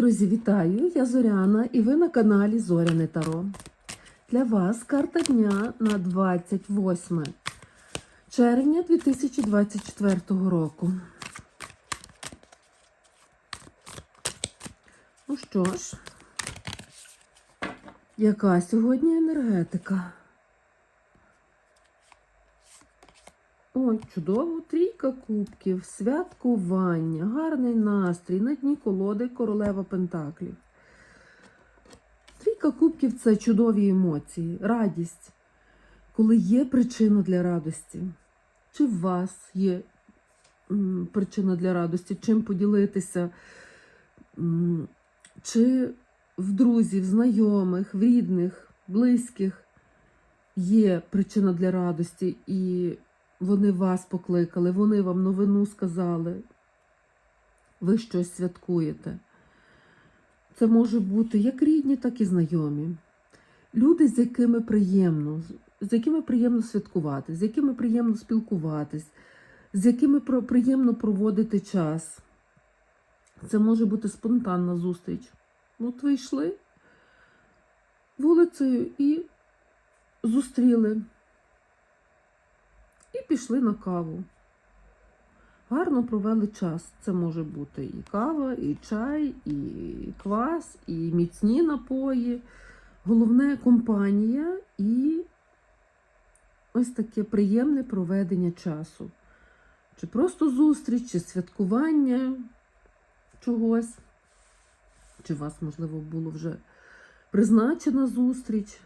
Друзі, вітаю! Я Зоряна і ви на каналі Зоряне Таро. Для вас карта дня на 28 червня 2024 року. Ну що ж, яка сьогодні енергетика? Ой, чудово, трійка кубків, святкування, гарний настрій, на дні колоди королева Пентаклів. Трійка кубків це чудові емоції, радість, коли є причина для радості. Чи в вас є причина для радості, чим поділитися, чи в друзів, знайомих, в рідних, близьких є причина для радості і вони вас покликали, вони вам новину сказали. Ви щось святкуєте. Це може бути як рідні, так і знайомі. Люди, з якими приємно, з якими приємно святкувати, з якими приємно спілкуватись, з якими приємно проводити час. Це може бути спонтанна зустріч. От ви йшли вулицею і зустріли пішли на каву. Гарно провели час. Це може бути і кава, і чай, і квас, і міцні напої. Головне компанія і ось таке приємне проведення часу. Чи просто зустріч, чи святкування чогось. Чи у вас, можливо, було вже призначена зустріч.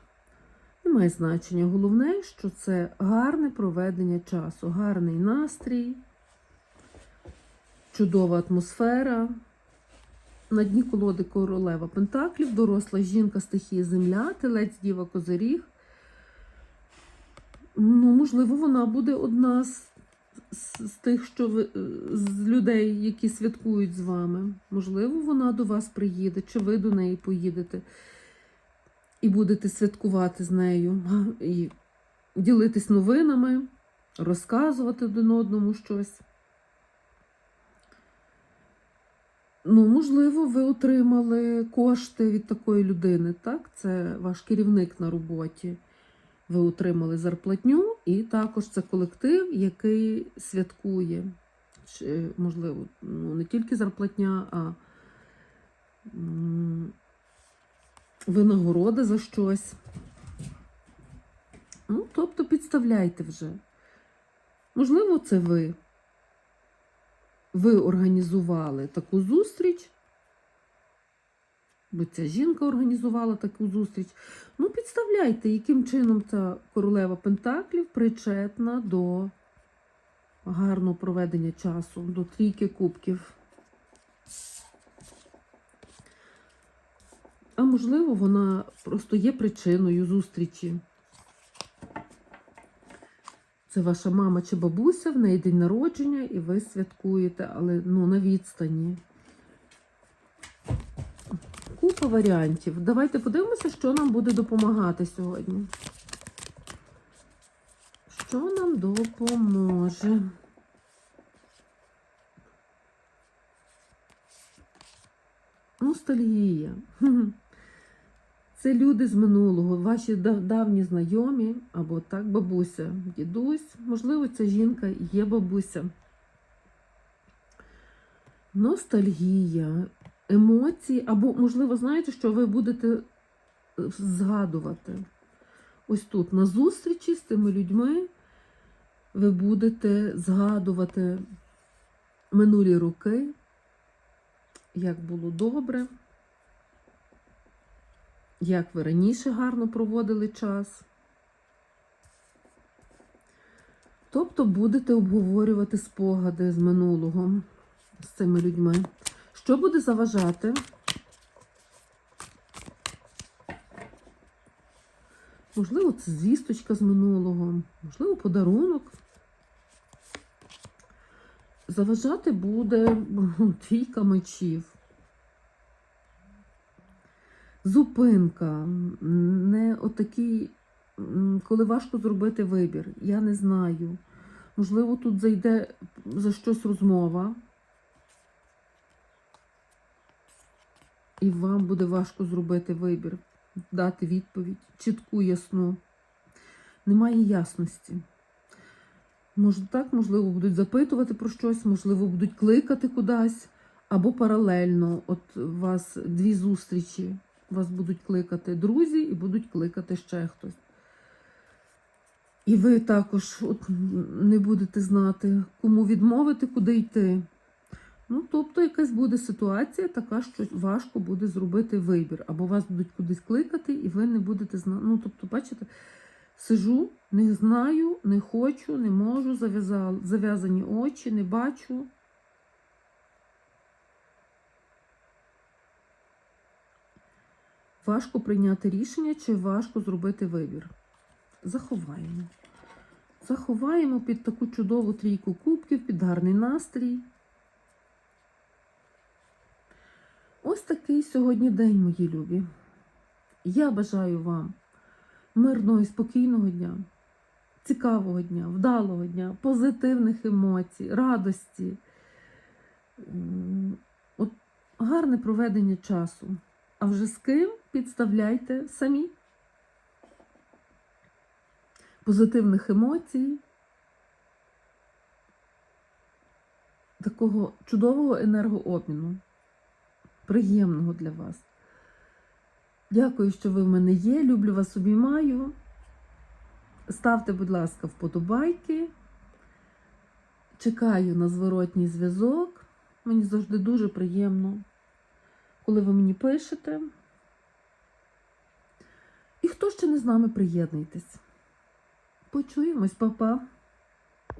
Немає значення. Головне, що це гарне проведення часу, гарний настрій, чудова атмосфера. На дні колоди королева Пентаклів, доросла жінка стихії земля, телець діва козиріг. Ну, можливо, вона буде одна з, з, з тих, що ви, з людей, які святкують з вами. Можливо, вона до вас приїде, чи ви до неї поїдете і будете святкувати з нею, і ділитись новинами, розказувати один одному щось. Ну, можливо, ви отримали кошти від такої людини, так? Це ваш керівник на роботі. Ви отримали зарплатню, і також це колектив, який святкує. Можливо, ну, не тільки зарплатня, а винагорода за щось. Ну, тобто підставляйте вже. Можливо, це ви. Ви організували таку зустріч. Бо ця жінка організувала таку зустріч. Ну, підставляйте, яким чином ця королева Пентаклів причетна до гарного проведення часу, до трійки кубків. А можливо, вона просто є причиною зустрічі. Це ваша мама чи бабуся, в неї день народження, і ви святкуєте, але ну, на відстані. Купа варіантів. Давайте подивимося, що нам буде допомагати сьогодні. Що нам допоможе? Ностальгія. Це люди з минулого, ваші давні знайомі, або так, бабуся, дідусь. Можливо, ця жінка є бабуся. Ностальгія, емоції, або, можливо, знаєте, що ви будете е, згадувати. Ось тут, на зустрічі з тими людьми, ви будете згадувати минулі роки, як було добре як ви раніше гарно проводили час. Тобто будете обговорювати спогади з минулого з цими людьми. Що буде заважати? Можливо, це звісточка з минулого, можливо, подарунок. Заважати буде двійка мечів. Зупинка, не отакий, коли важко зробити вибір. Я не знаю. Можливо, тут зайде за щось розмова. І вам буде важко зробити вибір, дати відповідь, чітку, ясну. Немає ясності. Може, так, можливо, будуть запитувати про щось, можливо, будуть кликати кудись, або паралельно. От у вас дві зустрічі. Вас будуть кликати друзі і будуть кликати ще хтось. І ви також от, не будете знати, кому відмовити, куди йти. Ну, тобто, якась буде ситуація така, що важко буде зробити вибір, або вас будуть кудись кликати, і ви не будете знати. Ну, тобто, бачите, сижу, не знаю, не хочу, не можу, зав'язані очі, не бачу. Важко прийняти рішення чи важко зробити вибір. Заховаємо. Заховаємо під таку чудову трійку кубків, під гарний настрій. Ось такий сьогодні день, мої любі. Я бажаю вам мирного і спокійного дня, цікавого дня, вдалого дня, позитивних емоцій, радості, от гарне проведення часу. А вже з ким підставляйте самі. Позитивних емоцій, такого чудового енергообміну, приємного для вас. Дякую, що ви в мене є. Люблю вас, обіймаю. Ставте, будь ласка, вподобайки. Чекаю на зворотній зв'язок. Мені завжди дуже приємно, коли ви мені пишете. І хто ще не з нами, приєднуйтесь. Почуємось, па-па.